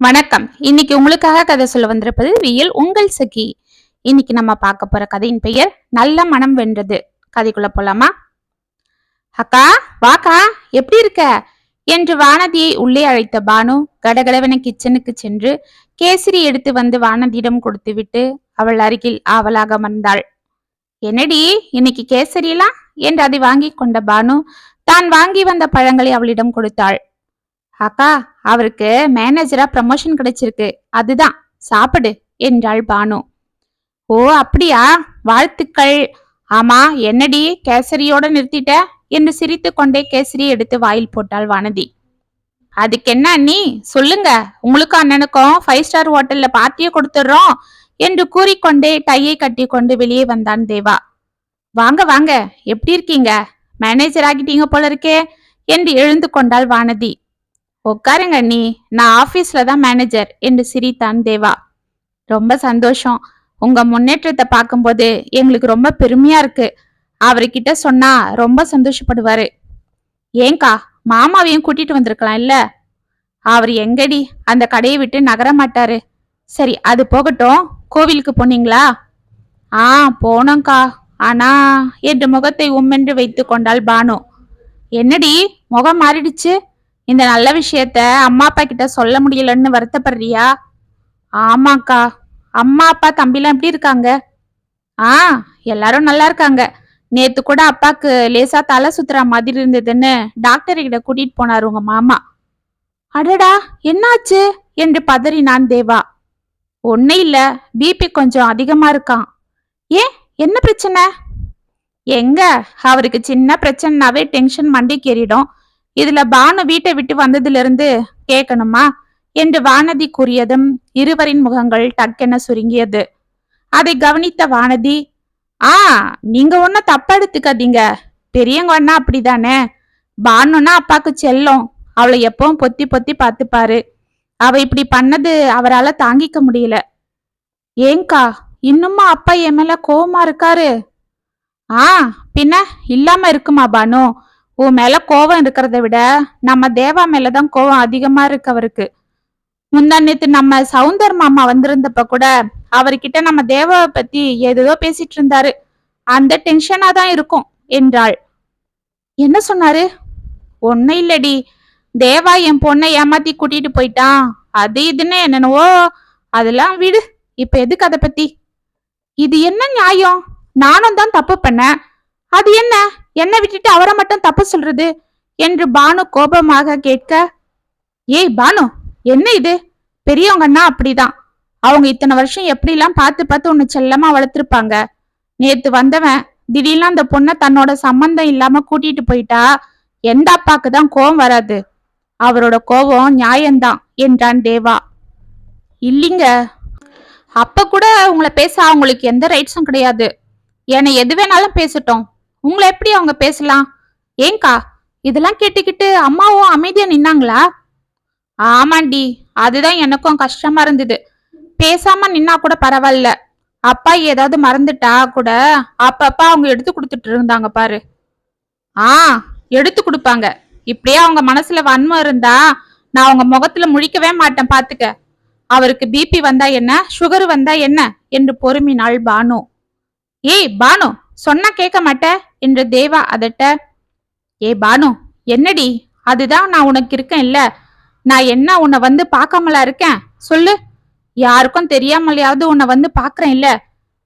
வணக்கம். இன்னைக்கு உங்களுக்காக கதை சொல்ல வந்திருப்பது வியல் உங்கள் சகி. இன்னைக்கு நம்ம பார்க்க போற கதையின் பெயர் நல்ல மனம் வென்றது. கதைக்குள்ள போலாமா? அக்கா வாக்கா எப்படி இருக்க? என்று வானதியை உள்ளே அழைத்த பானு கடகடவன கிச்சனுக்கு சென்று கேசரி எடுத்து வந்து வானதியிடம் கொடுத்துவிட்டு அவள் அருகில் ஆவலாக அமர்ந்தாள் என்னடி இன்னைக்கு கேசரியெல்லாம் என்று அதை வாங்கி கொண்ட பானு தான் வாங்கி வந்த பழங்களை அவளிடம் கொடுத்தாள். அக்கா அவருக்கு மேனேஜரா ப்ரமோஷன் கிடைச்சிருக்கு. அதுதான். சாப்பிடு என்றாள் பானு. ஓ அப்படியா? வாழ்த்துக்கள். ஆமா என்னடி கேசரியோட நிறுத்திட்ட? என்று சிரித்து கொண்டே கேசரி எடுத்து வாயில் போட்டாள் வானதி. அதுக்கு என்ன அண்ணி? சொல்லுங்க. உங்களுக்கும் அண்ணனுக்கும் ஃபைவ் ஸ்டார் ஹோட்டல்ல பார்ட்டியை கொடுத்துடுறோம் என்று கூறிக்கொண்டே டையை கட்டி கொண்டு வெளியே வந்தான் தேவா. வாங்க வாங்க. எப்படி இருக்கீங்க? மேனேஜர் ஆகிட்டீங்க போல இருக்கே என்று எழுந்து கொண்டாள் வானதி. உட்காருங்க நீ நான் ஆபீஸ்ல தான் மேனேஜர் என்று சிரித்தான் தேவா. ரொம்ப சந்தோஷம். உங்க முன்னேற்றத்தை பார்க்கும்போது எங்களுக்கு ரொம்ப பெருமையா இருக்கு. அவர்கிட்ட சொன்னா ரொம்ப சந்தோஷப்படுவாரு. ஏங்கா மாமாவையும் கூட்டிட்டு வந்திருக்கலாம் இல்ல? அவர் எங்கடி? அந்த கடையை விட்டு நகர மாட்டாரு. சரி அது போகட்டும். கோவிலுக்கு போனீங்களா? ஆ போனோங்க்கா ஆனா என்று முகத்தை உம்மென்று வைத்து கொண்டாள் பானு. என்னடி முகம் மாறிடுச்சு? இந்த நல்ல விஷயத்த அம்மா அப்பா கிட்ட சொல்ல முடியலன்னு வருத்தப்படுறியா? ஆமாக்கா. அம்மா அப்பா தம்பிலாம் எப்படி இருக்காங்க? ஆ எல்லாரும் நல்லா இருக்காங்க. நேத்து கூட அப்பாக்கு லேசா தலை சுத்துற மாதிரி இருந்ததுன்னு டாக்டர் கிட்ட கூட்டிட்டு போனார் உங்க மாமா. அடடா என்னாச்சு? என்று பதறினான் தேவா. ஒண்ணு இல்ல பிபி கொஞ்சம் அதிகமா இருக்கான். ஏன் என்ன பிரச்சனை? எங்க? அவருக்கு சின்ன பிரச்சனைனாவே டென்ஷன் மண்டைக்கு ஏறிடும். இதுல பானு வீட்டை விட்டு வந்ததிலிருந்து கேட்கணுமா என்று வானதி கூறியதும் இருவரின் முகங்கள் டக்கென சுருங்கியது. அதை கவனித்த வானதி ஆ நீங்க ஒன்னும் தப்பா எடுத்துக்காதீங்க. பெரியவங்க அண்ணா அப்படிதானே? பானுன்னா அப்பாக்கு செல்லும். அவளை எப்பவும் பொத்தி பொத்தி பார்த்துப்பாரு. அவ இப்படி பண்ணது அவரால தாங்கிக்க முடியல. ஏங்கா இன்னுமா அப்பா என் மேல கோவமா இருக்காரு? ஆ பின்ன இல்லாம இருக்குமா பானு? உன் மேல கோவம் இருக்கிறத விட நம்ம தேவா மேலதான் கோவம் அதிகமா இருக்கு அவருக்கு. முந்தா நேத்து நம்ம சவுந்தர் மாமா வந்திருந்தப்ப கூட அவர்கிட்ட நம்ம தேவாவை பத்தி ஏதோ பேசிட்டு இருந்தாரு. அந்த டென்ஷனா தான் இருக்கும் என்றாள். என்ன சொன்னாரு? ஒன்னும் இல்லடி. தேவா என் பொண்ணை ஏமாத்தி கூட்டிட்டு போயிட்டான். அது இதுன்னு என்னென்னவோ. அதெல்லாம் விடு. இப்ப எதுக்கு அதை பத்தி? இது என்ன நியாயம்? நானும் தான் தப்பு பண்ணேன். அது என்ன? என்னை விட்டுட்டு அவரை மட்டும் தப்பு சொல்றது? என்று பானு கோபமாக கேட்க ஏய் பானு என்ன இது? பெரியவங்கன்னா அப்படிதான். அவங்க இத்தனை வருஷம் எப்படிலாம் பார்த்து பார்த்து உன்னை செல்லமா வளர்த்துருப்பாங்க? நேத்து வந்தவன் திடீர்னு அந்த பொண்ணை தன்னோட சம்பந்தம் இல்லாம கூட்டிட்டு போயிட்டா எந்த அப்பாக்கு தான் கோவம் வராது. அவரோட கோபம் நியாயம்தான் என்றான் தேவா. இல்லைங்க. அப்ப கூட உங்களை பேச அவங்களுக்கு எந்த ரைட்ஸும் கிடையாது. என்னை எது வேணாலும் பேசட்டும். உங்களை எப்படி அவங்க பேசலாம்? ஏங்கா இதெல்லாம் கேட்டுக்கிட்டு அம்மாவும் அமைதியா நின்னாங்களா? ஆமாண்டி அதுதான் எனக்கும் கஷ்டமா இருந்தது. பேசாம நின்னா கூட பரவாயில்ல. அப்பா ஏதாவது மறந்துட்டா கூட அப்பப்பா அவங்க எடுத்து கொடுத்துட்டு இருந்தாங்க பாரு. ஆ எடுத்து கொடுப்பாங்க. இப்படியே அவங்க மனசுல வன்மம் இருந்தா நான் அவங்க முகத்துல முழிக்கவே மாட்டேன் பாத்துக்க. அவருக்கு பிபி வந்தா என்ன சுகர் வந்தா என்ன? என்று பொறுமினாள் பானு. ஏய் பானு சொன்னா கேட்க மாட்டேன் என்று தேவா அதட்ட ஏ பானு என்னடி? அதுதான் நான் உனக்கு இருக்கேன் இல்ல நான் என்ன உன்னை வந்து பார்க்காமலா இருக்கேன்? சொல்லு. யாருக்கும் தெரியாமலையாவது உன்னை வந்து பாக்குறேன் இல்ல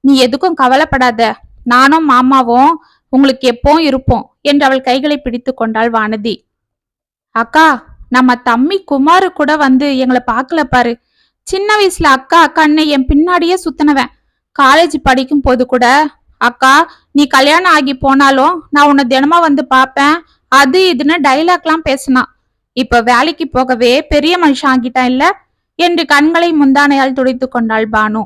நீ எதுக்கும் கவலைப்படாத. நானும் மாமாவும் உங்களுக்கு எப்பவும் இருப்போம் என்று அவள் கைகளை பிடித்து கொண்டாள் வானதி. அக்கா நம்ம தம்பி குமாரு கூட வந்து எங்களை பார்க்கல பாரு. சின்ன வயசுல அக்கா அக்கான்னு என் பின்னாடியே சுத்தினவன். காலேஜ் படிக்கும் போது கூட அக்கா நீ கல்யாணம் ஆகி போனாலும் நான் உன்னை தினமா வந்து பார்ப்பேன். அது இதுன்னு டைலாக்லாம் பேசினான் இப்ப வேலைக்கு போகவே பெரிய மனுஷன் ஆகிட்டான் இல்ல? என்று கண்களை முந்தானையால் துடைத்து கொண்டாள் பானு.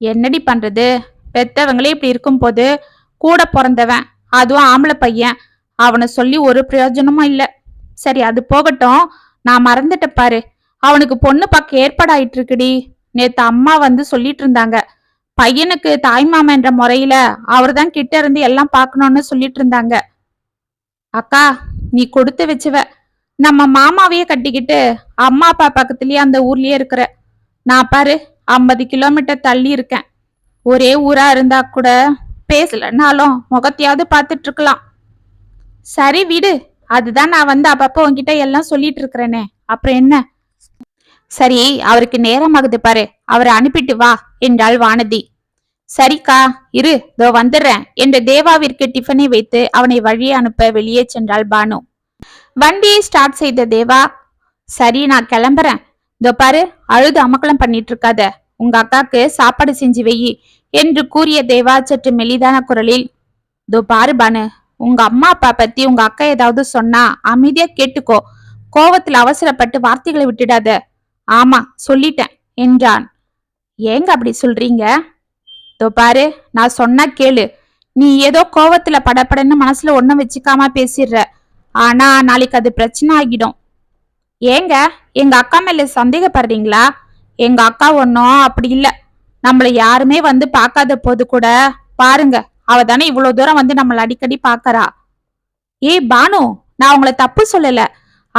என்னடி பண்றது? பெத்தவங்களே இப்படி இருக்கும் போது கூட பிறந்தவன் அதுவும் ஆம்பளை பையன். அவனை சொல்லி ஒரு பிரயோஜனமும் இல்ல. சரி அது போகட்டும். நான் மறந்துட்ட பாரு. அவனுக்கு பொண்ணு பார்க்க ஏற்பாடாயிட்டு இருக்குடி நேத்து அம்மா வந்து சொல்லிட்டு இருந்தாங்க. பையனுக்கு தாய்மாமா என்ற முறையில அவர்தான் கிட்ட இருந்து எல்லாம் பார்க்கணும்னு சொல்லிட்டு இருந்தாங்க. அக்கா நீ கொடுத்து வச்சுவ. நம்ம மாமாவையே கட்டிக்கிட்டு அம்மா அப்பா பக்கத்துலயே அந்த ஊர்லயே இருக்கிற. நான் பாரு ஐம்பது கிலோமீட்டர் தள்ளி இருக்கேன். ஒரே ஊரா இருந்தா கூட பேசலனாலும் முகத்தையாவது பார்த்துட்டு இருக்கலாம். சரி விடு அதுதான் நான் வந்து அப்பப்போ உன்கிட்ட எல்லாம் சொல்லிட்டு இருக்கிறேனே. அப்புறம் என்ன? சரி அவருக்கு நேரமாகுது பாரு. அவரை அனுப்பிட்டு வா என்றாள் வானதி. சரிக்கா இரு இதோ வந்துடுறேன் என்று தேவாவிற்கு டிஃபனை வைத்து அவனை வழியே அனுப்ப வெளியே சென்றாள் பானு. வண்டியை ஸ்டார்ட் செய்த தேவா சரி நான் கிளம்புறேன். இதோ பாரு அழுது அமக்கலம் பண்ணிட்டு இருக்காத உங்க அக்காக்கு சாப்பாடு செஞ்சு வெயி என்று கூறிய தேவா சற்று மெலிதான குரலில் இதோ பாரு பானு உங்க அம்மா அப்பா பத்தி உங்க அக்கா ஏதாவது சொன்னா அமைதியா கேட்டுக்கோ. கோவத்துல அவசரப்பட்டு வார்த்தைகளை விட்டுடாத. ஆமா சொல்லிட்டேன் என்றான். ஏங்க அப்படி சொல்றீங்க? இதோ பாரு நான் சொன்னா கேளு. நீ ஏதோ கோவத்துல படபடன்னு மனசுல ஒன்னும் வச்சுக்காம பேசிடுற. ஆனா நாளைக்கு அது பிரச்சனை ஆகிடும். ஏங்க எங்க அக்கா மேல சந்தேகப்படுறீங்களா? எங்க அக்கா ஒன்னும் அப்படி இல்ல. நம்மள யாருமே வந்து பார்க்காத போது கூட பாருங்க அவ தானே இவ்வளவு தூரம் வந்து நம்மள அடிக்கடி பாக்கறா ஏய் பானு நான் உங்களை தப்பு சொல்லல.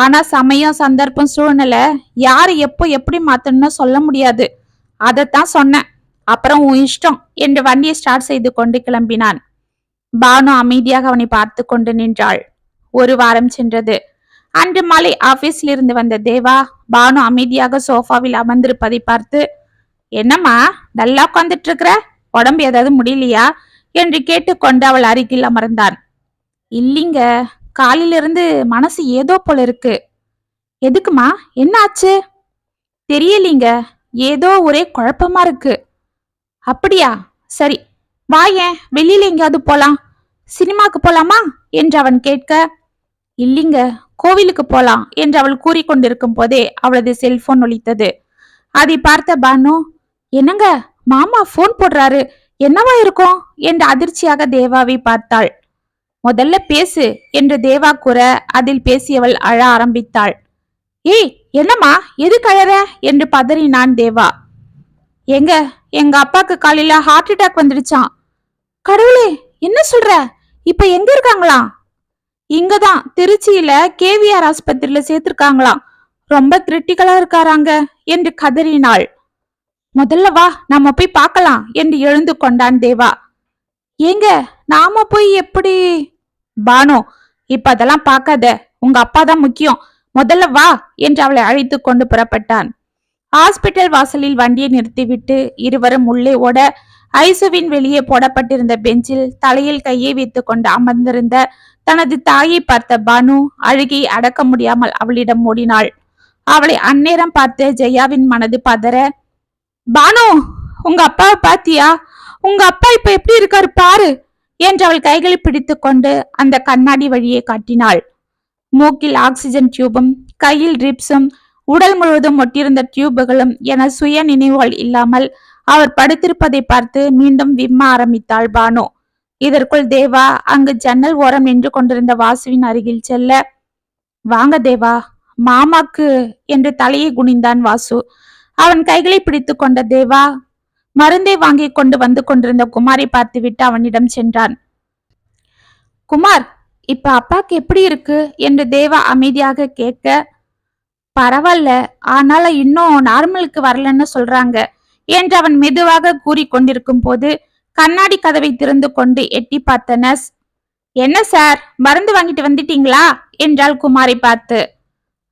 ஆனா சமயம் சந்தர்ப்பம் சூழ்நிலை யாரு எப்போ எப்படி மாத்தணும்னு சொல்ல முடியாது. அதைத்தான் சொன்னேன். அப்புறம் உன் இஷ்டம் என்று வண்டியை ஸ்டார்ட் செய்து கொண்டு கிளம்பினான். பானு அமைதியாக அவனை பார்த்து கொண்டு நின்றாள். ஒரு வாரம் சென்றது. அன்று மாலை ஆபீஸில் இருந்து வந்த தேவா பானு அமைதியாக சோஃபாவில் அமர்ந்திருப்பதை பார்த்து என்னம்மா நல்லா உட்காந்துட்டு இருக்கிற உடம்பு ஏதாவது முடியலையா? என்று கேட்டுக்கொண்டு அவள் அருகில் அமர்ந்தான். இல்லைங்க காலையிலிருந்து மனசு ஏதோ போல இருக்கு. எதுக்குமா? என்ன ஆச்சு தெரியலீங்க. ஏதோ ஒரே குழப்பமா இருக்கு. அப்படியா? சரி. வாயேன் வெளியில எங்கேயாவது போலாம். சினிமாக்கு போலாமா? என்று அவன் கேட்க. இல்லைங்க கோவிலுக்கு போலாம் என்று அவள் கூறிக்கொண்டிருக்கும் போதே அவளது செல்போன் ஒலித்தது. அதை பார்த்த பானு என்னங்க மாமா போன் போடுறாரு. என்னவா இருக்கும்? என்று அதிர்ச்சியாக தேவாவை பார்த்தாள். முதல்ல பேசு என்று தேவா கூற அதில் பேசியவள் அழ ஆரம்பித்தாள். ஏய் என்னம்மா எது கழற என்று பதறினான் தேவா. எங்க எங்க அப்பாக்கு காலையில ஹார்ட் அட்டாக் வந்துடுச்சான் கடவுளே என்ன சொல்ற? இப்ப எங்க இருக்காங்களாம் இங்கதான் திருச்சியில கேவிஆர் ஆஸ்பத்திரியில சேர்த்திருக்காங்களாம். ரொம்ப கிரிட்டிக்கலா இருக்காராங்க என்று கதறினாள். முதல்ல வா நாம போய் பார்க்கலாம் என்று எழுந்து கொண்டான் தேவா. ஏங்க நாம போய் எப்படி பானு இப்ப அதெல்லாம் பார்க்காத. உங்க அப்பா தான் முக்கியம். முதல்ல வா என்று அவளை அழைத்து கொண்டு புறப்பட்டான். ஹாஸ்பிட்டல் வாசலில் வண்டியை நிறுத்திவிட்டு இருவரும் உள்ளே ஓட ஐசுவின் வெளியே போடப்பட்டிருந்த பெஞ்சில் தலையில் கையை வைத்து கொண்டு அமர்ந்திருந்த தனது தாயை பார்த்த பானு அழுகை அடக்க முடியாமல் அவளிடம் ஓடினாள். அவளை அந்நேரம் பார்த்த ஜெயாவின் மனது பதற. பானு உங்க அப்பாவை பாத்தியா உங்க அப்பா இப்ப எப்படி இருக்காரு? பாரு. என்று அவள் கைகளை பிடித்து கொண்டு அந்த கண்ணாடி வழியே காட்டினாள். மூக்கில் ஆக்சிஜன் டியூபும் கையில் ரிப்ஸும் உடல் முழுவதும் ஒட்டியிருந்த டியூபுகளும் என சுய நினைவுகள் இல்லாமல் அவர் படுத்திருப்பதை பார்த்து மீண்டும் விம்ம ஆரம்பித்தாள் பானு. இதற்குள் தேவா அங்கு ஜன்னல் ஓரம் நின்று கொண்டிருந்த வாசுவின் அருகில் செல்ல வாங்க தேவா மாமாக்கு என்று தலையை குனிந்தான் வாசு. அவன் கைகளை பிடித்து கொண்ட தேவா மருந்தை வாங்கி கொண்டு வந்து கொண்டிருந்த குமாரை பார்த்துவிட்டு அவனிடம் சென்றான். குமார் இப்ப அப்பாக்கு எப்படி இருக்கு? என்று தேவா அமைதியாக கேட்க பரவாயில்ல ஆனால இன்னும் நார்மலுக்கு வரலன்னு சொல்றாங்க என்று அவன் மெதுவாக கூறி கொண்டிருக்கும் போது கண்ணாடி கதவை திறந்து கொண்டு எட்டி பார்த்த நர்ஸ் என்ன சார் மருந்து வாங்கிட்டு வந்துட்டீங்களா? என்றாள் குமாரை பார்த்து.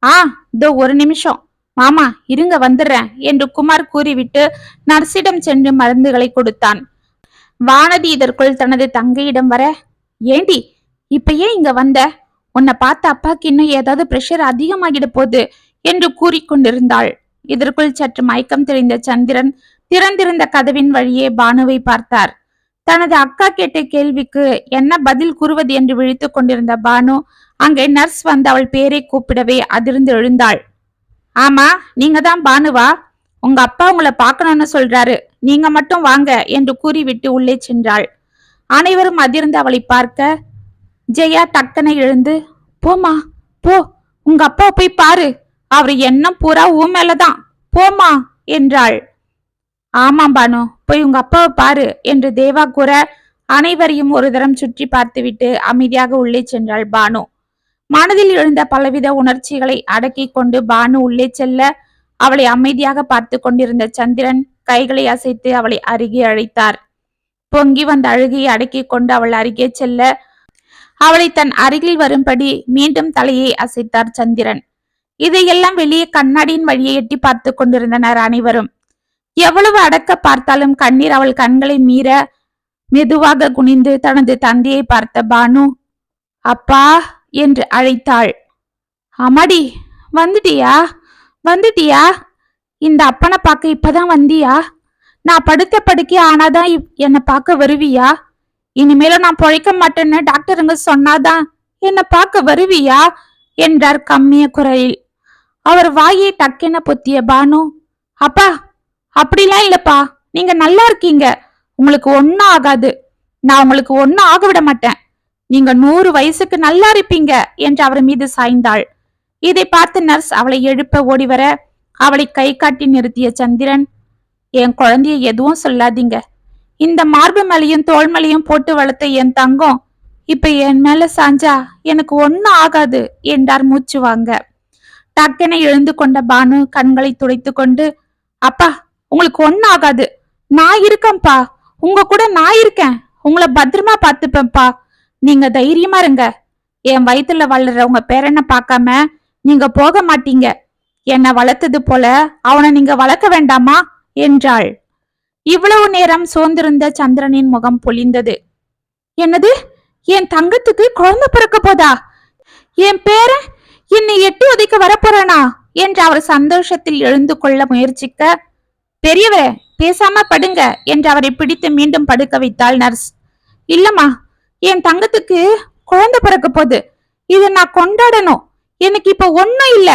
ஆ இதோ ஒரு நிமிஷம். மாமா இருங்க வந்துடுறேன் என்று குமார் கூறிவிட்டு நர்ஸிடம் சென்று மருந்துகளை கொடுத்தான். வானதி இதற்குள் தனது தங்கையிடம் வர ஏண்டி இப்ப ஏன் இங்க வந்த? உன்னை பார்த்த அப்பாக்கு இன்னும் ஏதாவது பிரஷர் அதிகமாகிட போகுது என்று கூறிக்கொண்டிருந்தாள் இதற்குள் சற்று மயக்கம் தெரிந்த சந்திரன் திறந்திருந்த கதவின் வழியே பானுவை பார்த்தார். தனது அக்கா கேட்ட கேள்விக்கு என்ன பதில் கூறுவது என்று விழித்துக் கொண்டிருந்த பானு அங்கே நர்ஸ் வந்து அவள் பேரை கூப்பிடவே அதிர்ந்து எழுந்தாள். ஆமா நீங்க தான் பானுவா. உங்க அப்பா உங்களை பார்க்கணும்னு சொல்றாரு. நீங்க மட்டும் வாங்க என்று கூறிவிட்டு உள்ளே சென்றாள். அனைவரும் அதிர்ந்து அவளை பார்க்க ஜெயா டக்கனை எழுந்து போமா போ உங்க அப்பா போய் பாரு. அவர் எண்ணம் பூரா ஊ மேலதான். போமா என்றாள். ஆமாம் பானு போய் உங்க அப்பாவை பாரு என்று தேவா கூற அனைவரையும் ஒரு தரம் சுற்றி பார்த்துவிட்டு அமைதியாக உள்ளே சென்றாள் பானு. மனதில் எழுந்த பலவித உணர்ச்சிகளை அடக்கிக் கொண்டு பானு உள்ளே செல்ல அவளை அமைதியாக பார்த்து கொண்டிருந்த சந்திரன் கைகளை அசைத்து அவளை அருகே அழைத்தார். பொங்கி வந்த அழுகையை அடக்கிக் கொண்டு அவள் அருகே செல்ல அவளை தன் அருகில் வரும்படி மீண்டும் தலையை அசைத்தார் சந்திரன். இதையெல்லாம் வெளியே கண்ணாடியின் வழியை எட்டி பார்த்து கொண்டிருந்தனர் அனைவரும். எவ்வளவு அடக்க பார்த்தாலும் கண்ணீர் அவள் கண்களை மீற மெதுவாக குனிந்து தனது தந்தையை பார்த்த பானு அப்பா என்று அழைத்தாள். அம்மாடி வந்துட்டியா? வந்துட்டியா? இந்த அப்பனை பார்க்க இப்பதான் வந்தியா? நான் படுத்த படுக்கை ஆனாதான் இப்- என்னை பார்க்க வருவியா? இனிமேலும் நான் பொழைக்க மாட்டேன்னு டாக்டருங்க சொன்னாதான் என்னை பார்க்க வருவியா? என்றார் கம்மிய குரலில். அவர் வாயை டக்கென பொத்திய பானு. அப்பா அப்படிலாம் இல்லப்பா. நீங்க நல்லா இருக்கீங்க. உங்களுக்கு ஒன்னும் ஆகாது. நான் உங்களுக்கு ஒன்னும் ஆக விட மாட்டேன். நீங்க நூறு வயசுக்கு நல்லா இருப்பீங்க என்று அவர் மீது சாய்ந்தாள். இதை பார்த்து நர்ஸ் அவளை எழுப்ப ஓடிவர அவளை கை காட்டி நிறுத்திய சந்திரன் என் குழந்தைய எதுவும் சொல்லாதீங்க. இந்த மார்பு மலையும் தோல் மலையும் போட்டு வளர்த்த என் தங்கம் இப்ப என் மேல சாஞ்சா எனக்கு ஒன்னும் ஆகாது என்றார் மூச்சு வாங்க. டக்கென எழுந்து கொண்ட பானு கண்களை துடைத்து கொண்டு அப்பா உங்களுக்கு ஒன்னும் ஆகாது. நான் இருக்கேன்ப்பா. உங்க கூட நான் இருக்கேன். உங்களை பத்திரமா பார்த்துப்பேன்ப்பா. நீங்க தைரியமா இருங்க. என் வயிற்றுல வளர்ற உங்க பேரனை பார்க்காம நீங்க போக மாட்டீங்க. என்னை வளர்த்தது போல அவனை நீங்க வளர்க்க வேண்டாமா? என்றாள். இவ்வளவு நேரம் சோர்ந்திருந்த சந்திரனின் முகம் பொழிந்தது. என்னது? என் தங்கத்துக்கு குழந்தை பிறக்க போதா? என் பேரன் என்னை எட்டி உதைக்க வரப்போறானா? என்று அவர் சந்தோஷத்தில் எழுந்து கொள்ள முயற்சிக்க பெரியவரே பேசாம படுங்க என்று அவரை பிடித்து மீண்டும் படுக்க வைத்தாள் நர்ஸ். இல்லம்மா என் தங்கத்துக்கு குழந்தை பிறக்க போகுது. இதை நான் கொண்டாடணும். எனக்கு இப்ப ஒன்னும் இல்ல.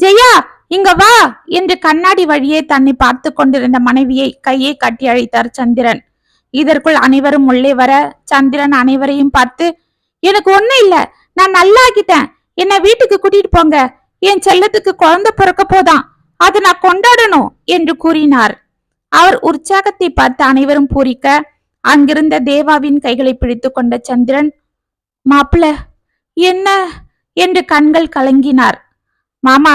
ஜெயா இங்க வா என்று கண்ணாடி வழியே தன்னை பார்த்து கொண்டிருந்த மனைவியை கையை கட்டி அழைத்தார் சந்திரன். இதற்குள் அனைவரும் உள்ளே வர சந்திரன் அனைவரையும் பார்த்து எனக்கு ஒண்ணும் இல்ல. நான் நல்லாக்கிட்டேன் என்னை வீட்டுக்கு கூட்டிட்டு போங்க. என் செல்லத்துக்கு குழந்தை பிறக்க போதான். அதை நான் கொண்டாடணும் என்று கூறினார். அவர் உற்சாகத்தை பார்த்து அனைவரும் பூரிக்க அங்கிருந்த தேவாவின் கைகளை பிடித்து கொண்ட சந்திரன் மாப்பிள என்ன? என்று கண்கள் கலங்கினார். மாமா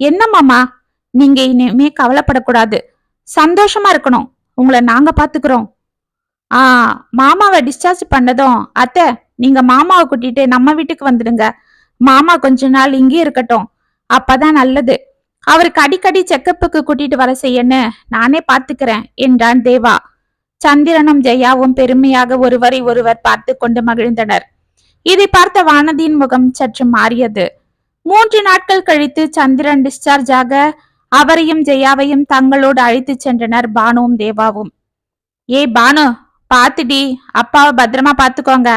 என்ன மாமா? நீங்க இனிமே கவலைப்படக்கூடாது. சந்தோஷமா இருக்கணும். உங்களை நாங்க பாத்துக்கிறோம். ஆ மாமாவை டிஸ்சார்ஜ் பண்ணதும் அத்தை நீங்க மாமாவை கூட்டிட்டு நம்ம வீட்டுக்கு வந்துடுங்க. மாமா கொஞ்ச நாள் இங்கே இருக்கட்டும். அப்பதான் நல்லது. அவருக்கு அடிக்கடி செக்கப்புக்கு கூட்டிட்டு வர செய்யன்னு நானே பாத்துக்கிறேன் என்றான் தேவா. சந்திரனும் ஜெயாவும் பெருமையாக ஒருவரை ஒருவர் பார்த்து கொண்டு மகிழ்ந்தனர். இதை பார்த்த வானதியின் முகம் சற்று மாறியது. மூன்று நாட்கள் கழித்து சந்திரன் டிஸ்சார்ஜ் ஆக அவரையும் ஜெயாவையும் தங்களோடு அழைத்து சென்றனர் பானுவும் தேவாவும். ஏய் பானு பாத்துடி அப்பாவை பத்திரமா பாத்துக்கோங்க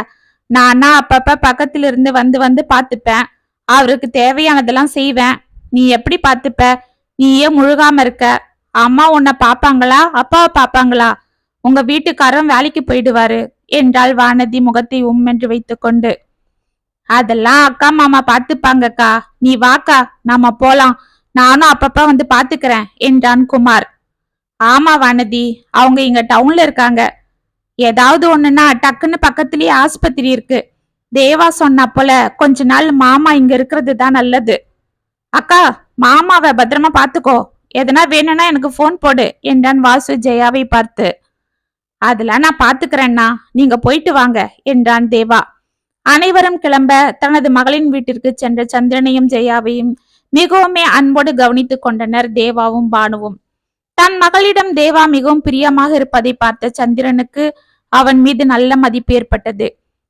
நானா அப்பப்ப பக்கத்துல இருந்து வந்து வந்து பாத்துப்பேன் அவருக்கு தேவையானதெல்லாம் செய்வேன். நீ எப்படி பாத்துப்ப நீயே முழுகாம இருக்க. அம்மா உன்னை பாப்பாங்களா அப்பாவை பாப்பாங்களா உங்க வீட்டுக்காரரும் வேலைக்கு போயிடுவாரு என்றாள் வானதி முகத்தை உம்மென்று வைத்துக்கொண்டு. அதெல்லாம் அக்கா மாமா பாத்துப்பாங்கக்கா நீ வாக்கா நாம போலாம். நானும் அப்பப்ப வந்து பாத்துக்கிறேன் என்றான் குமார். ஆமா வானதி அவங்க இங்க டவுன்ல இருக்காங்க. ஏதாவது ஒண்ணுன்னா டக்குன்னு பக்கத்துலயே ஆஸ்பத்திரி இருக்கு. தேவா சொன்ன போல கொஞ்ச நாள் மாமா இங்க இருக்கிறது தான் நல்லது. அக்கா மாமாவை பத்திரமா பாத்துக்கோ எதனா வேணும்னா எனக்கு ஃபோன் போடு என்றான் வாசு ஜெயாவை பார்த்து. அதெல்லாம் நான் பாத்துக்கிறேன்னா நீங்க போயிட்டு வாங்க என்றான் தேவா. அனைவரும் கிளம்ப தனது மகளின் வீட்டிற்கு சென்ற சந்திரனையும் ஜெயாவையும் மிகவுமே அன்போடு கவனித்துக் கொண்டனர் தேவாவும் பானுவும். தன் மகளிடம் தேவா மிகவும் பிரியமாக இருப்பதை பார்த்த சந்திரனுக்கு அவன் மீது நல்ல மதிப்பு ஏற்பட்டது.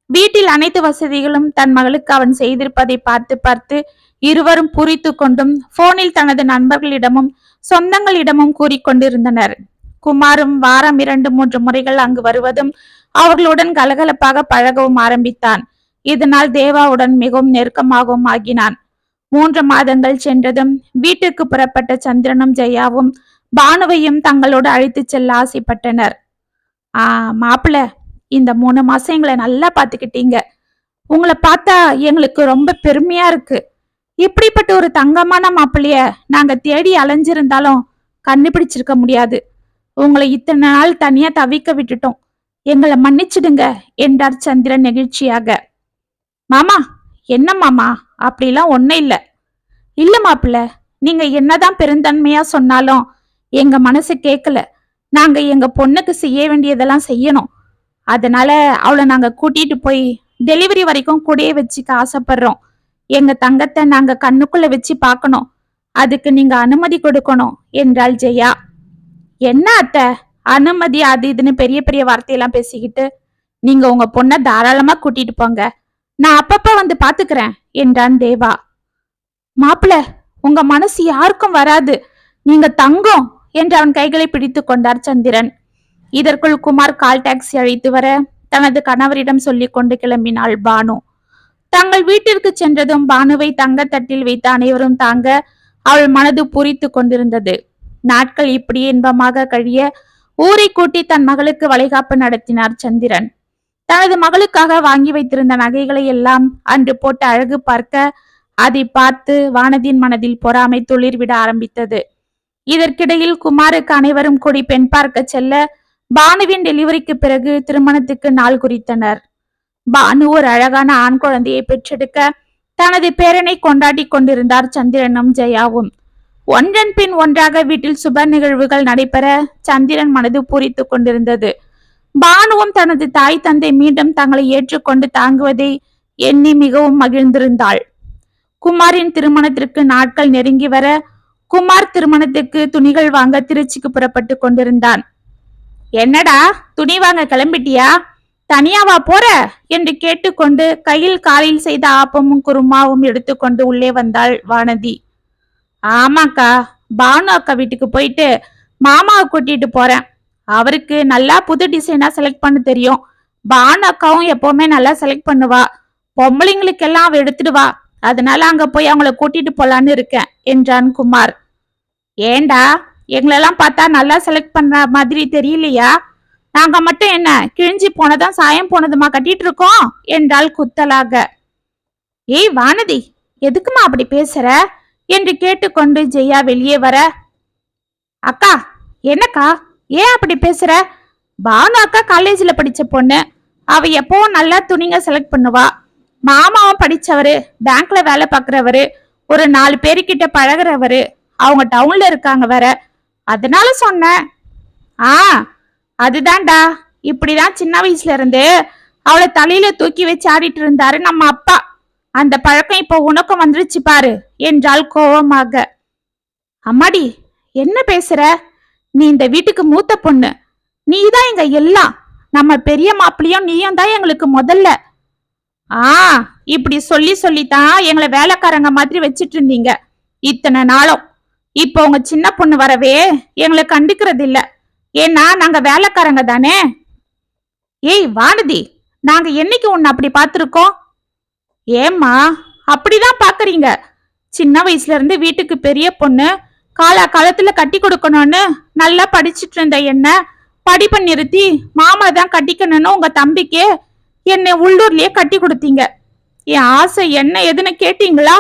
வீட்டில் அனைத்து வசதிகளும் தன் மகளுக்கு அவன் செய்திருப்பதை பார்த்து பார்த்து இருவரும் புரித்து கொண்டும் போனில் தனது நண்பர்களிடமும் சொந்தங்களிடமும் கூறிக்கொண்டிருந்தனர் குமாரும் வாரம் இரண்டு மூன்று முறைகள் அங்கு வருவதும் அவர்களுடன் கலகலப்பாக பழகவும் ஆரம்பித்தான். இதனால் தேவாவுடன் மிகவும் நெருக்கமாகவும் ஆகினான். மூன்று மாதங்கள் சென்றதும் வீட்டுக்கு புறப்பட்ட சந்திரனும் ஜெயாவும் பானுவையும் தங்களோடு அழைத்துச் செல்ல ஆசைப்பட்டனர். ஆ மாப்பிள்ள இந்த மூணு மாசம் எங்களை நல்லா பாத்துக்கிட்டீங்க உங்களை பார்த்தா எங்களுக்கு ரொம்ப பெருமையா இருக்கு. இப்படிப்பட்ட ஒரு தங்கமான மாப்பிள்ளைய நாங்க தேடி அலைஞ்சிருந்தாலும் கண்டுபிடிச்சிருக்க முடியாது. உங்களை இத்தனை நாள் தனியா தவிக்க விட்டுட்டோம். எங்களை மன்னிச்சிடுங்க என்றார் சந்திரன் நெகிழ்ச்சியாக. மாமா என்ன மாமா? அப்படிலாம் ஒன்றும் இல்லை. இல்ல மாப்பிள்ள நீங்க என்னதான் பெருந்தன்மையா சொன்னாலும் எங்க மனசு கேட்கல நாங்க எங்க பொண்ணுக்கு செய்ய வேண்டியதெல்லாம் செய்யணும். அதனால அவளை நாங்க கூட்டிட்டு போய் டெலிவரி வரைக்கும் கூடயே வச்சுக்க ஆசைப்படுறோம். எங்க தங்கத்தை நாங்க கண்ணுக்குள்ள வச்சு பார்க்கணும். அதுக்கு நீங்க அனுமதி கொடுக்கணும் என்றாள் ஜெயா. என்ன அத்தை? அனுமதி அது இதுன்னு பெரிய பெரிய வார்த்தையெல்லாம் பேசிக்கிட்டு நீங்க உங்க பொண்ணை தாராளமா கூட்டிட்டு போங்க. நான் அப்பப்ப வந்து பாத்துக்கிறேன் என்றான் தேவா. மாப்பிள உங்க மனசு யாருக்கும் வராது. நீங்க தங்கம் என்று அவன் கைகளை பிடித்து கொண்டார் சந்திரன். இதற்குள் குமார் கால் டாக்ஸி அழைத்து வர தனது கணவரிடம் சொல்லிக் கொண்டு கிளம்பினாள் பானு. தங்கள் வீட்டிற்கு சென்றதும் பானுவை தங்கத்தட்டில் வைத்த அனைவரும் தாங்க அவள் மனது பூரித்து கொண்டிருந்தது. நாட்கள் இப்படி இன்பமாக கழிய ஊரை கூட்டி தன் மகளுக்கு வளைகாப்பு நடத்தினார் சந்திரன். தனது மகளுக்காக வாங்கி வைத்திருந்த நகைகளை எல்லாம் அன்று போட்டு அழகு பார்க்க அதை பார்த்து வானதியின் மனதில் பொறாமை துளிர்விட ஆரம்பித்தது. இதற்கிடையில் குமாருக்கு அனைவரும் கூடி பெண் பார்க்க செல்ல பானுவின் டெலிவரிக்கு பிறகு திருமணத்துக்கு நாள் குறித்தனர். பானு ஒரு அழகான ஆண் குழந்தையை பெற்றெடுக்க தனது பேரனை கொண்டாடி கொண்டிருந்தார் சந்திரனும் ஜெயாவும். ஒன்றன் பின் ஒன்றாக வீட்டில் சுப நிகழ்வுகள் நடைபெற சந்திரன் மனது பூரித்துக் கொண்டிருந்தது. பானுவும் தனது தாய் தந்தை மீண்டும் தங்களை ஏற்றுக்கொண்டு தாங்குவதை எண்ணி மிகவும் மகிழ்ந்திருந்தாள். குமாரின் திருமணத்திற்கு நாட்கள் நெருங்கி வர குமார் திருமணத்துக்கு துணிகள் வாங்க திருச்சிக்கு புறப்பட்டு கொண்டிருந்தான். என்னடா துணி வாங்க கிளம்பிட்டியா? தனியாவா போற! என்று கேட்டுக்கொண்டு கையில் காலில் செய்த ஆப்பமும் குருமாவும் எடுத்துக்கொண்டு உள்ளே வந்தாள் வானதி. ஆமாக்கா பானு அக்கா வீட்டுக்கு போயிட்டு மாமாவை கூட்டிட்டு போறேன். அவருக்கு நல்லா புது டிசைனா செலக்ட் பண்ண தெரியும். பானு அக்காவும் எப்பவுமே நல்லா செலக்ட் பண்ணுவா. பொம்பளைங்களுக்கெல்லாம் அவ எடுத்துடுவா. அதனால அங்க போய் அவங்கள கூட்டிட்டு போலான்னு இருக்கேன் என்றான் குமார். ஏண்டா எங்களெல்லாம் பார்த்தா நல்லா செலக்ட் பண்ற மாதிரி தெரியலையா? நாங்க மட்டும் என்ன கிழிஞ்சி போனதும் சாயம் போனதுமா கட்டிட்டு இருக்கோம்? என்றாள் குத்தலாக. ஏய் வானதி எதுக்குமா அப்படி பேசுற? என்று கேட்டுக்கொண்டு ஜெயா வெளியே வர அக்கா என்னக்கா? ஏன் அப்படி பேசுற? பானு அக்கா காலேஜில் படிச்ச பொண்ணு. அவ எப்பவும் நல்லா துணிங்க செலக்ட் பண்ணுவா. மாமாவும் படிச்சவரு பேங்க்ல வேலை பார்க்குறவரு ஒரு நாலு பேருக்கிட்ட பழகிறவரு அவங்க டவுன்ல இருக்காங்க வேற. அதனால சொன்னேன். ஆ அதுதான்டா. இப்படிதான் சின்ன வயசுல இருந்து அவளை தலையில தூக்கி வச்சு ஆடிட்டு இருந்தாரு நம்ம அப்பா. அந்த பழக்கம் இப்போ உனக்கும் வந்துருச்சு பாரு என்றாள் கோவமாக அம்மாடி என்ன பேசுற? நீ இந்த வீட்டுக்கு மூத்த பொண்ணு. நீ தான் எங்க எல்லாம். நம்ம பெரிய மாப்பிளையும் நீயும் தான் எங்களுக்கு முதல்ல. ஆ இப்படி சொல்லி சொல்லித்தான் எங்களை வேலைக்காரங்க மாதிரி வச்சிட்டு இருந்தீங்க. இத்தனை நாளும். இப்போ உங்க சின்ன பொண்ணு வரவே எங்களை கண்டுக்கிறது இல்ல ஏன்னா நாங்க வேலைக்காரங்க தானே? ஏய் வானதி நாங்க என்னைக்கு உன்னை அப்படி பார்த்துருக்கோம்? ஏம்மா அப்படிதான் பாக்குறீங்க? சின்ன வயசுல இருந்து வீட்டுக்கு பெரிய பொண்ணு காலா காலத்துல கட்டி கொடுக்கணும்னு நல்லா படிச்சிட்டு இருந்த என்ன படிப்பை நிறுத்தி மாமா தான் கட்டிக்கணும்னு உங்க தம்பிக்கு என்னை உள்ளூர்லயே கட்டி கொடுத்தீங்க. என் ஆசை என்ன எதுன்னு கேட்டீங்களா?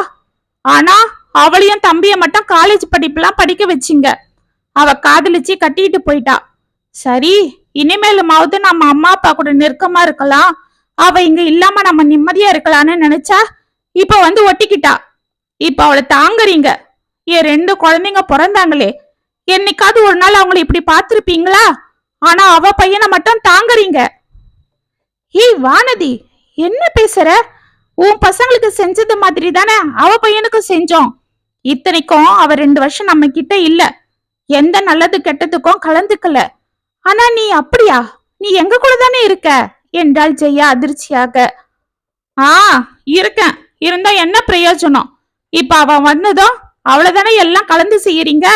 ஆனா அவளையும் தம்பிய மட்டும் காலேஜ் படிப்புலாம் படிக்க வச்சிங்க. அவ காதலிச்சு கட்டிட்டு போயிட்டா. சரி இனிமேலுமாவது நம்ம அம்மா அப்பா கூட நெருக்கமா இருக்கலாம். அவ இங்க இல்லாம நம்ம நிம்மதியா இருக்கலாம்னு நினைச்சா இப்ப வந்து ஒட்டிக்கிட்டா. இப்ப அவளை தாங்குறீங்க. என் ரெண்டு குழந்தைங்க பிறந்தாங்களே. என்னைக்காவது ஒரு நாள் அவங்கள இப்படி பார்த்துருப்பீங்களா? ஆனா அவ பையனை மட்டும் தாங்குறீங்க. ஏய் வானதி என்ன பேசுற? உன் பசங்களுக்கு செஞ்சது மாதிரி தானே அவ பையனுக்கும் செஞ்சோம். இத்தனைக்கும் அவ ரெண்டு வருஷம் நம்ம கிட்ட இல்ல. எந்த நல்லது கெட்டதுக்கும் கலந்துக்கல. ஆனா நீ அப்படியா? நீ எங்க கூட தானே இருக்க? என்றாள் ஜெயா அதிர்ச்சியாக. ஆ இருக்கேன். இருந்தா என்ன பிரயோஜனம்? இப்ப அவன் வந்ததும் அவ்வளவுதானே எல்லாம் கலந்து செய்யறீங்க?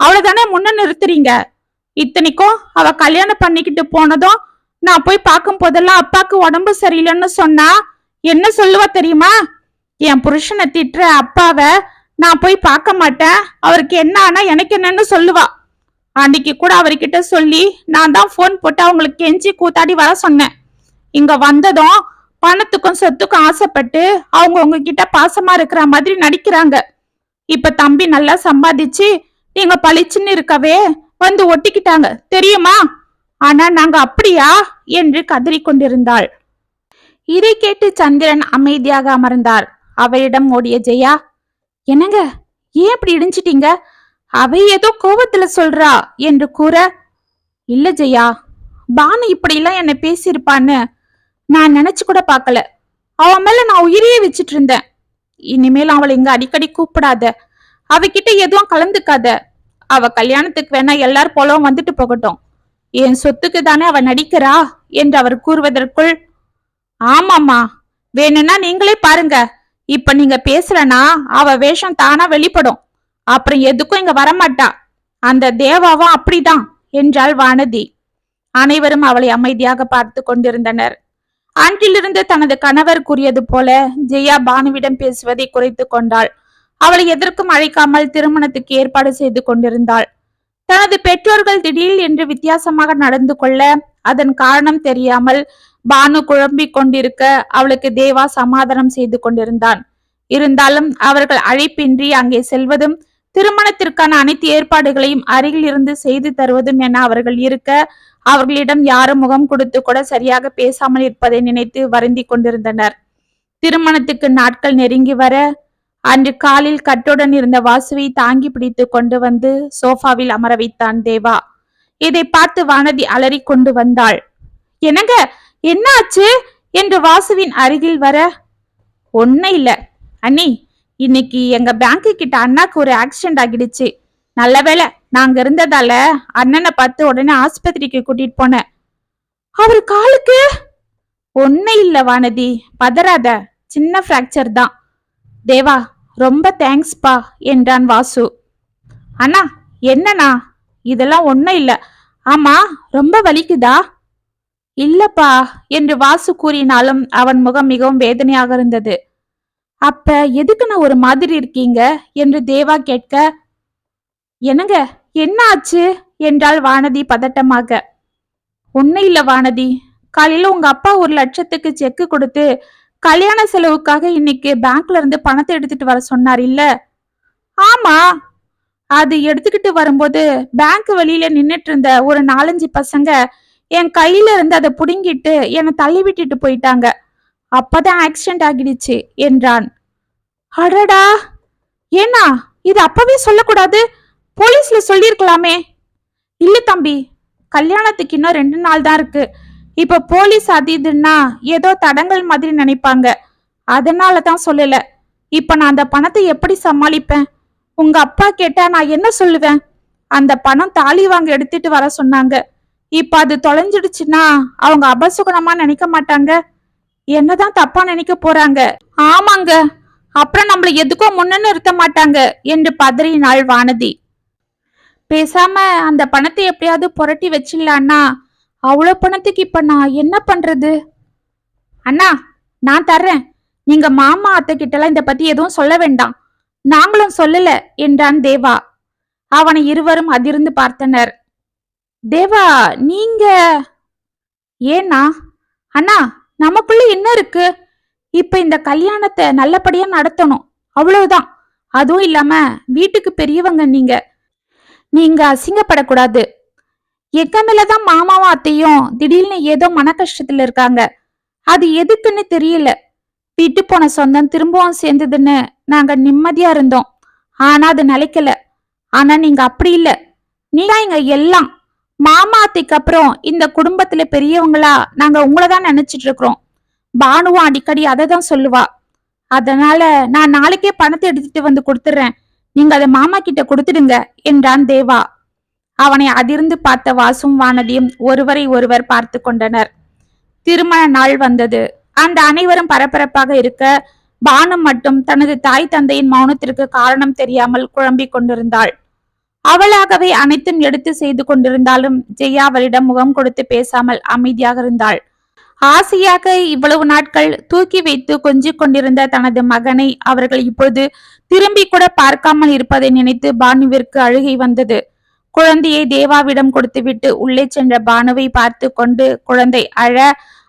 அவ்வளவுதானே முன்ன நிறுத்துறீங்க? இத்தனைக்கும் அவ கல்யாணம் பண்ணிக்கிட்டு போனதும் நான் போய் பார்க்கும் போதெல்லாம் அப்பாக்கு உடம்பு சரியில்லைன்னு சொன்னா என்ன சொல்லுவா தெரியுமா? என் புருஷனை திட்டுற அப்பாவை நான் போய் பார்க்க மாட்டேன். அவருக்கு என்ன ஆனா எனக்கு என்னன்னு சொல்லுவா. அன்னைக்கு கூட அவர்கிட்ட சொல்லி நான் தான் ஃபோன் போட்டு அவங்களுக்கு கெஞ்சி கூத்தாடி வர சொன்னேன். இங்க வந்ததும் பணத்துக்கும் சொத்துக்கும் ஆசைப்பட்டு அவங்க உங்ககிட்ட பாசமா இருக்கிற மாதிரி நடிக்கிறாங்க. இப்ப தம்பி நல்லா சம்பாதிச்சு நீங்க பளிச்சுன்னு இருக்கவே வந்து ஒட்டிக்கிட்டாங்க. தெரியுமா? ஆனா நாங்க அப்படியா? என்று கதறி கொண்டிருந்தாள் இதை கேட்டு சந்திரன் அமைதியாக அமர்ந்தார். அவளிடம் ஓடிய ஜெயா என்னங்க? ஏன் இப்படி இடிஞ்சிட்டீங்க? அவ ஏதோ கோபத்துல சொல்றா என்று கூற இல்ல ஜெயா பானு இப்படிலாம் என்ன பேசியிருப்பான்னு நான் நினைச்சு கூட பார்க்கல. அவன் மேல நான் உயிரையே வச்சிட்டு இருந்தேன். இனிமேல் அவளை இங்க அடிக்கடி கூப்பிடாத. அவகிட்ட எதுவும் கலந்துக்காத. அவ கல்யாணத்துக்கு வேணா எல்லார் போலவும் வந்துட்டு போகட்டும். என் சொத்துக்கு தானே அவ நடிக்கிறா என்று அவர் கூறுவதற்குள் ஆமாம்மா வேணும்னா நீங்களே பாருங்க. இப்ப நீங்க பேசுறனா அவ வேஷம் தானா வெளிப்படும். அப்புறம் எதுக்கும் இங்க வரமாட்டா. அந்த தேவாவும் அப்படிதான் என்றாள் வானதி. அனைவரும் அவளை அமைதியாக பார்த்து கொண்டிருந்தனர். அன்றிலிருந்து தனது கணவர் கூறியது போல ஜெயா பானுவிடம் பேசுவதை குறைத்து கொண்டாள். அவளை எதற்கும் அழைக்காமல் திருமணத்துக்கு ஏற்பாடு செய்து கொண்டிருந்தாள். தனது பெற்றோர்கள் திடீர் என்று வித்தியாசமாக நடந்து கொள்ள அதன் காரணம் தெரியாமல் பானு குழம்பிக் கொண்டிருக்க அவளுக்கு தேவா சமாதானம் செய்து கொண்டிருந்தான். இருந்தாலும் அவர்கள் அழைப்பின்றி அங்கே செல்வதும் திருமணத்திற்கான அனைத்து ஏற்பாடுகளையும் அருகில் இருந்து செய்து தருவதும் என அவர்கள் இருக்க அவர்களிடம் யாரும் முகம் கொடுத்து கூட சரியாக பேசாமல் இருப்பதை நினைத்து வருந்தி கொண்டிருந்தனர். திருமணத்துக்கு நாட்கள் நெருங்கி வர அன்று காலில் கட்டுடன் இருந்த வாசுவை தாங்கி பிடித்து கொண்டு வந்து சோஃபாவில் அமர வைத்தான் தேவா. இதை பார்த்து வானதி அலறி கொண்டு வந்தாள். என்னங்க என்ன ஆச்சு என்று வாசுவின் அருகில் வர ஒன்னும் இல்ல. அண்ணி இன்னைக்கு எங்க பேங்க்கு கிட்ட அண்ணாக்கு ஒரு ஆக்சிடென்ட் ஆகிடுச்சு. நல்ல வேளை நாங்க இருந்ததால அண்ணனை பார்த்து உடனே ஆஸ்பத்திரிக்கு கூட்டிட்டு போனேன். அவர் காலுக்கு? ஒன்னும் இல்ல வானதி பதறாத. சின்ன ஃப்ராக்சர் தான். தேவா ரொம்ப தேங்க்ஸ்பா என்றான் வாசு. அண்ணா என்னண்ணா? இதெல்லாம் ஒன்றும் இல்ல. ஆமா ரொம்ப வலிக்குதா? இல்லப்பா என்று வாசு கூறினாலும் அவன் முகம் மிகவும் வேதனையாக இருந்தது. அப்ப எதுக்கு நான் ஒரு மாதிரி இருக்கீங்க? என்று தேவா கேட்க என்னங்க என்ன ஆச்சு? என்றாள் வானதி பதட்டமாக. ஒன்னும் இல்ல வானதி. காலையில உங்க அப்பா ஒரு லட்சத்துக்கு செக்கு கொடுத்து கல்யாண செலவுக்காக இன்னைக்கு பேங்க்ல இருந்து பணத்தை எடுத்துட்டு வர சொன்னார் இல்ல? ஆமா. அது எடுத்துக்கிட்டு வரும்போது பேங்க் வெளியில நின்னுட்டு இருந்த ஒரு நாலஞ்சு பசங்க என் கையில இருந்து அதை புடுங்கிட்டு என்னை தள்ளி விட்டுட்டு போயிட்டாங்க. அப்பதான் ஆக்சிடென்ட் ஆகிடுச்சு என்றான். அடடா! ஏன்னா இது அப்பவே சொல்லக்கூடாது. போலீஸ்ல சொல்லியிருக்கலாமே. இல்ல தம்பி கல்யாணத்துக்கு இன்னும் ரெண்டு நாள் தான் இருக்கு. இப்ப போலீஸ் அது இதுன்னா ஏதோ தடங்கள் மாதிரி நினைப்பாங்க. அதனால தான் சொல்லல. இப்ப நான் அந்த பணத்தை எப்படி சமாளிப்பேன்? உங்க அப்பா கேட்டா நான் என்ன சொல்லுவேன்? அந்த பணம் தாலி வாங்க எடுத்துட்டு வர சொன்னாங்க. இப்ப அது தொலைஞ்சிடுச்சுன்னா அவங்க அபசுகுணமா நினைக்க மாட்டாங்க. என்னதான் தப்பா நினைக்க போறாங்க? ஆமாங்க. அப்புறம் நம்மள எதுக்கும் முன்ன நிறுத்த மாட்டாங்க என்று பதறினாள் வானதி. பேசாம அந்த பணத்தை எப்படியாவது புரட்டி வச்சிடலான்னா அவ்வளோ பணத்துக்கு இப்ப நான் என்ன பண்றது? அண்ணா நான் தர்றேன். நீங்க மாமா அத்தை கிட்டலாம் இதை பத்தி எதுவும் சொல்ல வேண்டாம். நாங்களும் சொல்லல என்றான் தேவா. அவனை இருவரும் அதிர்ந்து பார்த்தனர். தேவா நீங்க ஏன்னா? அண்ணா நமக்குள்ள என்ன இருக்கு? இப்ப இந்த கல்யாணத்தை நல்லபடியா நடத்தணும். அவ்வளவுதான். அதுவும் இல்லாம வீட்டுக்கு பெரியவங்க நீங்க. நீங்க அசிங்கப்படக்கூடாது. எங்க மேலதான் மாமாவும் அத்தையும் திடீர்னு ஏதோ மன கஷ்டத்துல இருக்காங்க. அது எதுக்குன்னு தெரியல. விட்டு போன சொந்தம் திரும்பவும் சேர்ந்ததுன்னு நாங்க நிம்மதியா இருந்தோம். ஆனா அது நிலைக்கல. ஆனா நீங்க அப்படி இல்ல. நீங்க இங்க எல்லாம் மாமாத்திக்கு அப்புறம் இந்த குடும்பத்துல பெரியவங்களா நாங்க உங்களை தான் நினைச்சிட்டு இருக்கிறோம். பானுவும் அடிக்கடி அதை தான் சொல்லுவா. அதனால நான் நாளைக்கே பணத்தை எடுத்துட்டு வந்து கொடுத்துறேன். நீங்க அதை மாமா கிட்ட கொடுத்துடுங்க என்றான் தேவா. அவனை அதிர்ந்து பார்த்த வாசும் வானதியும் ஒருவரை ஒருவர் பார்த்து கொண்டனர். திருமண நாள் வந்தது. அந்த அனைவரும் பரபரப்பாக இருக்க பானு மட்டும் தனது தாய் தந்தையின் மௌனத்திற்கு காரணம் தெரியாமல் குழம்பிக் கொண்டிருந்தாள். அவளாகவே அனைத்தும் எடுத்து செய்து கொண்டிருந்தாலும் ஜெயா அவளிடம் முகம் கொடுத்து பேசாமல் அமைதியாக இருந்தாள். ஆசையாக இவ்வளவு நாட்கள் தூக்கி வைத்து கொஞ்சிக் கொண்டிருந்த தனது மகனை அவர்கள் இப்பொழுது திரும்பி கூட பார்க்காமல் இருப்பதை நினைத்து பானுவிற்கு அழுகை வந்தது. குழந்தையை தேவாவிடம் கொடுத்துவிட்டு உள்ளே சென்ற பானுவை பார்த்து கொண்டு குழந்தை அழ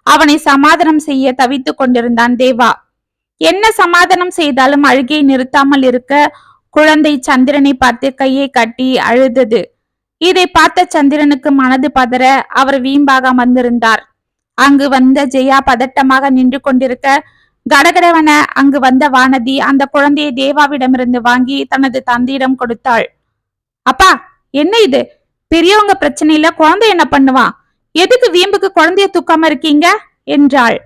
அவனை சமாதானம் செய்ய தவித்துக் கொண்டிருந்தான் தேவா. என்ன சமாதானம் செய்தாலும் அழுகையை நிறுத்தாமல் இருக்க குழந்தை சந்திரனை பார்த்து கையை கட்டி அழுதது. இதை பார்த்த சந்திரனுக்கு மனது பதற அவர் வீம்பாக அமர்ந்திருந்தார். அங்கு வந்த ஜெயா பதட்டமாக நின்று கொண்டிருக்க கடகடவன அங்கு வந்த வானதி அந்த குழந்தையை தேவாவிடமிருந்து வாங்கி தனது தந்தையிடம் கொடுத்தாள். அப்பா என்ன இது? பெரியவங்க பிரச்சனையில குழந்தை என்ன பண்ணுவான் எதுக்கு வீம்புக்கு குழந்தைய தூக்காம இருக்கீங்க? என்றாள்.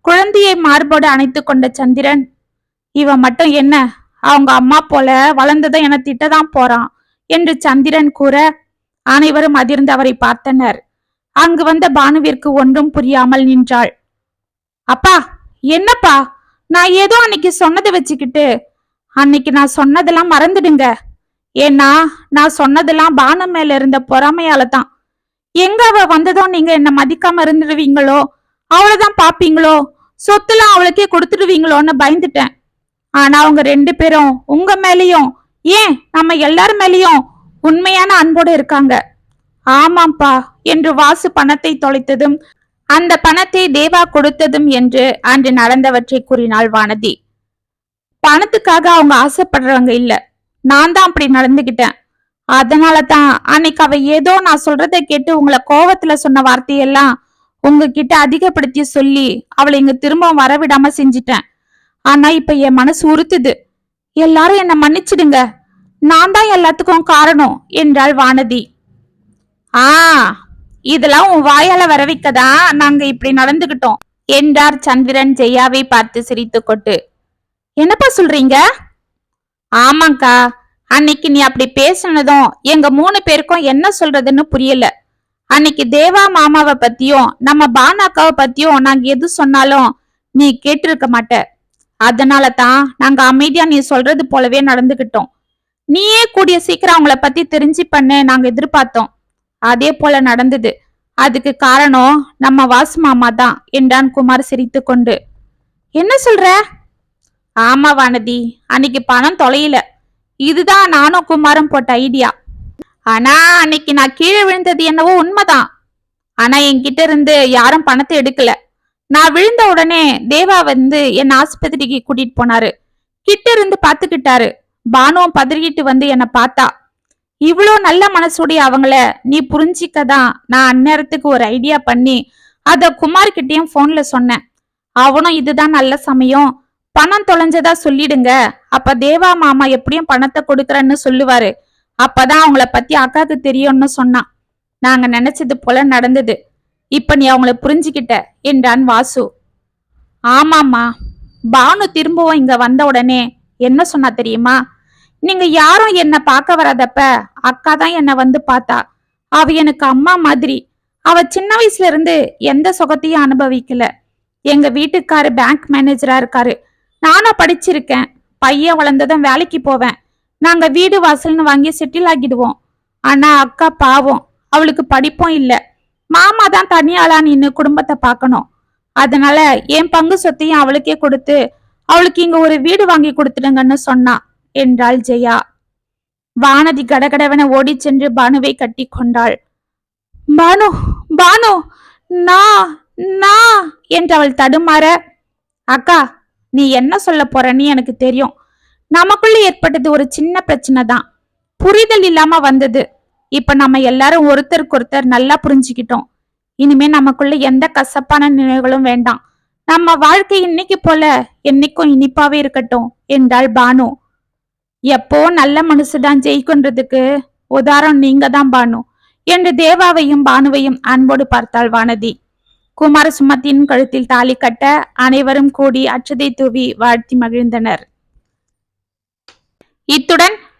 குழந்தையை மார்போடு அணைத்து கொண்ட சந்திரன் இவன் மட்டும் என்ன? அவங்க அம்மா போல வளர்ந்ததை என திட்டதான் போறான் என்று சந்திரன் கூற அனைவரும் அதிர்ந்து அவரை பார்த்தனர். அங்கு வந்த பானுவிற்கு ஒன்றும் புரியாமல் நின்றாள். அப்பா என்னப்பா? நான் ஏதோ அன்னைக்கு சொன்னதை வச்சுக்கிட்டு அன்னைக்கு நான் சொன்னதெல்லாம் மறந்துடுங்க. ஏன்னா நான் சொன்னதெல்லாம் பானு மேல இருந்த பொறாமையால தான் எங்க அவ வந்ததும் நீங்க என்ன மதிக்காம இருந்துடுவீங்களோ? அவளைதான் பாப்பீங்களோ? சொத்துலாம் அவளுக்கே கொடுத்துடுவீங்களோன்னு பயந்துட்டேன். ஆனா அவங்க ரெண்டு பேரும் உங்க மேலேயும் ஏன் நம்ம எல்லார் மேலேயும் உண்மையான அன்போடு இருக்காங்க? ஆமாம்ப்பா என்று வாசு பணத்தை தொலைத்ததும் அந்த பணத்தை தேவா கொடுத்ததும் என்று அன்று நடந்தவற்றை கூறினாள் வானதி. பணத்துக்காக அவங்க ஆசைப்படுறவங்க இல்ல. நான் தான் அப்படி நடந்துகிட்டேன். அதனால தான் அன்னைக்கு அவ ஏதோ நான் சொல்றதை கேட்டு உங்களை கோவத்துல சொன்ன வார்த்தையெல்லாம் உங்ககிட்ட அதிகப்படுத்தி சொல்லி அவளை இங்க திரும்ப வரவிடாம செஞ்சிட்டேன். ஆனா இப்ப என் மனசு உறுத்துது. எல்லாரும் என்ன மன்னிச்சிடுங்க. நான் தான் எல்லாத்துக்கும் காரணம் என்றாள் வானதி. ஆ இதெல்லாம் உன் வாயால வர வைக்கதான் நாங்க இப்படி நடந்துகிட்டோம் என்றார் சந்திரன் ஜெயாவை பார்த்து சிரித்துக்கொண்டு. என்னப்பா சொல்றீங்க? ஆமாக்கா அன்னைக்கு நீ அப்படி பேசினதும் எங்க மூணு பேருக்கும் என்ன சொல்றதுன்னு புரியல. அன்னைக்கு தேவா மாமாவை பத்தியும் நம்ம பானாக்காவை பத்தியும் நாங்க எது சொன்னாலும் நீ கேட்டிருக்க மாட்ட. அதனால தான் நாங்க அமைதியா நீ சொல்றது போலவே நடந்துகிட்டோம். நீயே கூடிய சீக்கிரம் அவங்கள பத்தி தெரிஞ்சு பண்ண நாங்க எதிர்பார்த்தோம். அதே போல நடந்தது. அதுக்கு காரணம் நம்ம வாசு மாமா தான் என்றான் குமார் சிரித்து கொண்டு. என்ன சொல்ற? ஆமா வானதி அன்னைக்கு பணம் தொலையில. இதுதான் நானும் குமாரும் போட்ட ஐடியா. ஆனா அன்னைக்கு நான் கீழே விழுந்தது என்னவோ உண்மைதான். ஆனா என்கிட்ட இருந்து யாரும் பணத்தை எடுக்கல. நான் விழுந்த உடனே தேவா வந்து என்ன ஆஸ்பத்திரிக்கு கூட்டிட்டு போனாரு. கிட்ட இருந்து பாத்துக்கிட்டாரு பானுவும் பதறிக்கிட்டு வந்து என்ன பார்த்தா இவ்வளோ நல்ல மனசுடைய அவங்கள நீ புரிஞ்சிக்கதான் நான் அந்நேரத்துக்கு ஒரு ஐடியா பண்ணி அத குமார் கிட்டயும் சொன்னேன். அவனும் இதுதான் நல்ல சமயம். பணம் தொலைஞ்சதா சொல்லிடுங்க. அப்ப தேவா மாமா எப்படியும் பணத்தை கொடுக்கறேன்னு சொல்லுவாரு. அப்பதான் அவங்கள பத்தி அக்காவுக்கு தெரியும்னு சொன்னான். நாங்க நினைச்சது போல நடந்தது. இப்ப நீ அவங்கள புரிஞ்சுக்கிட்ட என்றான் வாசு. ஆமாம்மா பானு திரும்பவும் இங்க வந்த உடனே என்ன சொன்னா தெரியுமா? நீங்க யாரும் என்ன பார்க்க வராதப்ப அக்கா தான் என்ன வந்து பார்த்தா. அவ எனக்கு அம்மா மாதிரி. அவ சின்ன வயசுல இருந்து எந்த சுகத்தையும் அனுபவிக்கல. எங்க வீட்டுக்காரு பேங்க் மேனேஜரா இருக்காரு. நானும் படிச்சிருக்கேன். பையன் வளர்ந்ததும் வேலைக்கு போவேன். நாங்க வீடு வாசல்னு வாங்கி செட்டில் ஆகிடுவோம் ஆனா அக்கா பாவம். அவளுக்கு படிப்பும் இல்லை. மாமா தான் தனியாளா நின்னு குடும்பத்தை பார்க்கணும். அதனால என் பங்கு சொத்தையும் அவளுக்கே கொடுத்து அவளுக்கு இங்க ஒரு வீடு வாங்கி கொடுத்துடுங்கன்னு சொன்னா என்றாள் ஜெயா. வானதி கடகடவென ஓடிச் சென்று பானுவை கட்டி கொண்டாள். பானு பானு நா நா என்று அவள் தடுமாற அக்கா நீ என்ன சொல்ல போறன்னு எனக்கு தெரியும். நமக்குள்ள ஏற்பட்டது ஒரு சின்ன பிரச்சனை தான். புரிதல் இல்லாம வந்தது. இப்ப நம்ம எல்லாரும் ஒருத்தருக்கு ஒருத்தர் நல்லா புரிஞ்சுக்கிட்டோம். இனிமே நமக்குள்ள எந்த கசப்பான நினைவுகளும் வேண்டாம். நம்ம வாழ்க்கை இன்னைக்கு போல என்னைக்கும் இனிப்பாவே இருக்கட்டும் என்றாள் பானு. எப்போ நல்ல மனசுதான் ஜெயிக்கின்றதுக்கு உதாரணம் நீங்க தான் பானு என்று தேவாவையும் பானுவையும் அன்போடு பார்த்தாள் வானதி. குமார சுமத்தின் கழுத்தில் தாலி கட்ட அனைவரும் கூடி அச்சதை தூவி வாழ்த்தி மகிழ்ந்தனர். இத்துடன்